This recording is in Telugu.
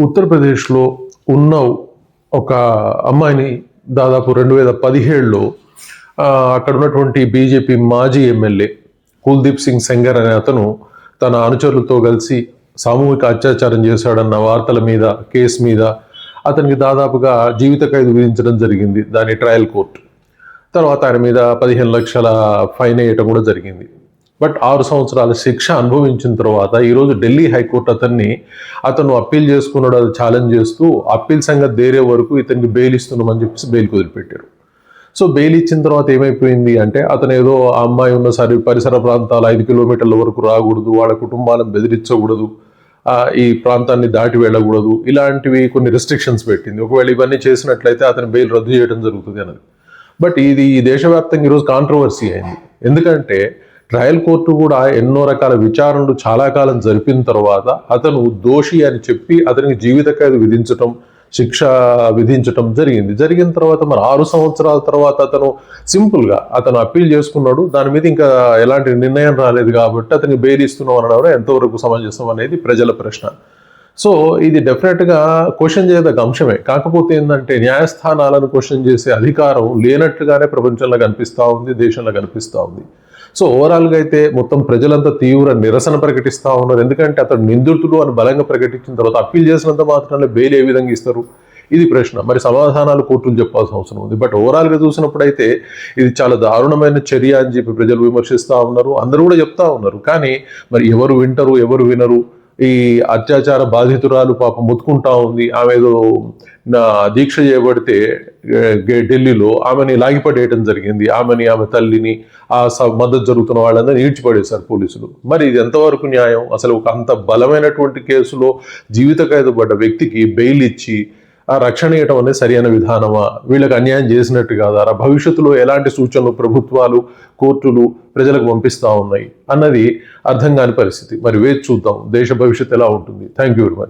ఉత్తరప్రదేశ్లో ఉన్న ఒక అమ్మాయిని దాదాపు రెండు వేల పదిహేడులో అక్కడ ఉన్నటువంటి బీజేపీ మాజీ ఎమ్మెల్యే కుల్దీప్ సింగ్ సెంగర్ అనే అతను తన అనుచరులతో కలిసి సామూహిక అత్యాచారం చేశాడన్న వార్తల మీద కేసు మీద అతనికి దాదాపుగా జీవిత ఖైదు విధించడం జరిగింది. దాని ట్రయల్ కోర్టు. తర్వాత ఆయన మీద పదిహేను లక్షల ఫైన్ వేయటం కూడా జరిగింది. బట్ ఆరు సంవత్సరాల శిక్ష అనుభవించిన తర్వాత ఈరోజు ఢిల్లీ హైకోర్టు అతన్ని అతను అప్పీల్ చేసుకున్నాడు అది ఛాలెంజ్ చేస్తూ అప్పీల్ సంగతి దేరే వరకు ఇతనికి బెయిల్ ఇస్తున్నామని చెప్పేసి బెయిల్ వదిలిపెట్టారు. సో బెయిల్ ఇచ్చిన తర్వాత ఏమైపోయింది అంటే అతను ఏదో ఆ అమ్మాయి ఉన్న సరి పరిసర ప్రాంతాలు ఐదు కిలోమీటర్ల వరకు రాకూడదు వాళ్ళ కుటుంబాలను బెదిరించకూడదు ఈ ప్రాంతాన్ని దాటి వెళ్ళకూడదు ఇలాంటివి కొన్ని రెస్ట్రిక్షన్స్ పెట్టింది. ఒకవేళ ఇవన్నీ చేసినట్లయితే అతని బెయిల్ రద్దు చేయడం జరుగుతుంది అన్నది. బట్ ఇది ఈ దేశవ్యాప్తంగా ఈరోజు కాంట్రవర్సీ అయింది. ఎందుకంటే ట్రయల్ కోర్టు కూడా ఎన్నో రకాల విచారణలు చాలా కాలం జరిపిన తర్వాత అతను దోషి అని చెప్పి అతనికి జీవిత ఖైదు విధించటం శిక్ష విధించటం జరిగింది. జరిగిన తర్వాత మరి ఆరు సంవత్సరాల తర్వాత అతను సింపుల్గా అతను అప్పీల్ చేసుకున్నాడు. దాని మీద ఇంకా ఎలాంటి నిర్ణయం రాలేదు కాబట్టి అతనికి బెయిల్ ఇస్తున్నాం అనడం ఎంతవరకు సమంజసం అనేది ప్రజల ప్రశ్న. సో ఇది డెఫినెట్గా క్వశ్చన్ చేయదగ్గ అంశమే. కాకపోతే ఏంటంటే న్యాయస్థానాలను క్వశ్చన్ చేసే అధికారం లేనట్టుగానే ప్రపంచంలో కనిపిస్తూ ఉంది దేశంలో కనిపిస్తూ ఉంది. సో ఓవరాల్గా అయితే మొత్తం ప్రజలంతా తీవ్ర నిరసన ప్రకటిస్తూ ఉన్నారు. ఎందుకంటే అతడు నిందితుడు అని బలంగా ప్రకటించిన తర్వాత అప్పీల్ చేసినంత మాత్రమే బెయిల్ ఏ విధంగా ఇస్తారు? ఇది ప్రశ్న. మరి సమాధానాలు కోర్టులు చెప్పాల్సిన అవసరం ఉంది. బట్ ఓవరాల్గా చూసినప్పుడైతే ఇది చాలా దారుణమైన చర్య అని చెప్పి ప్రజలు విమర్శిస్తూ ఉన్నారు. అందరూ కూడా చెప్తా ఉన్నారు. కానీ మరి ఎవరు వింటరు ఎవరు వినరు? ఈ అత్యాచార బాధితురాలు పాపం ముత్తుకుంటా ఉంది. ఆమె ఏదో నా దీక్ష చేయబడితే ఢిల్లీలో ఆమెని లాగిపడేయడం జరిగింది. ఆమెని ఆమె తల్లిని ఆ స- మద్దతు జరుగుతున్న వాళ్ళందరినీ ఈడ్చిపడేశారు పోలీసులు. మరి ఇది ఎంతవరకు న్యాయం? అసలు ఒక అంత బలమైనటువంటి కేసులో జీవిత ఖైదు పడ్డ వ్యక్తికి బెయిల్ ఇచ్చి ఆ రక్షణ ఇవ్వటం అనేది సరైన విధానమా? వీళ్ళకి అన్యాయం చేసినట్టు కాదా? భవిష్యత్తులో ఎలాంటి సూచనలు ప్రభుత్వాలు కోర్టులు ప్రజలకు పంపిస్తా ఉన్నాయి? అన్నది అర్థం కాని పరిస్థితి. మరి వేచి చూద్దాం. దేశ భవిష్యత్తు ఎలా ఉంటుంది? Thank you very much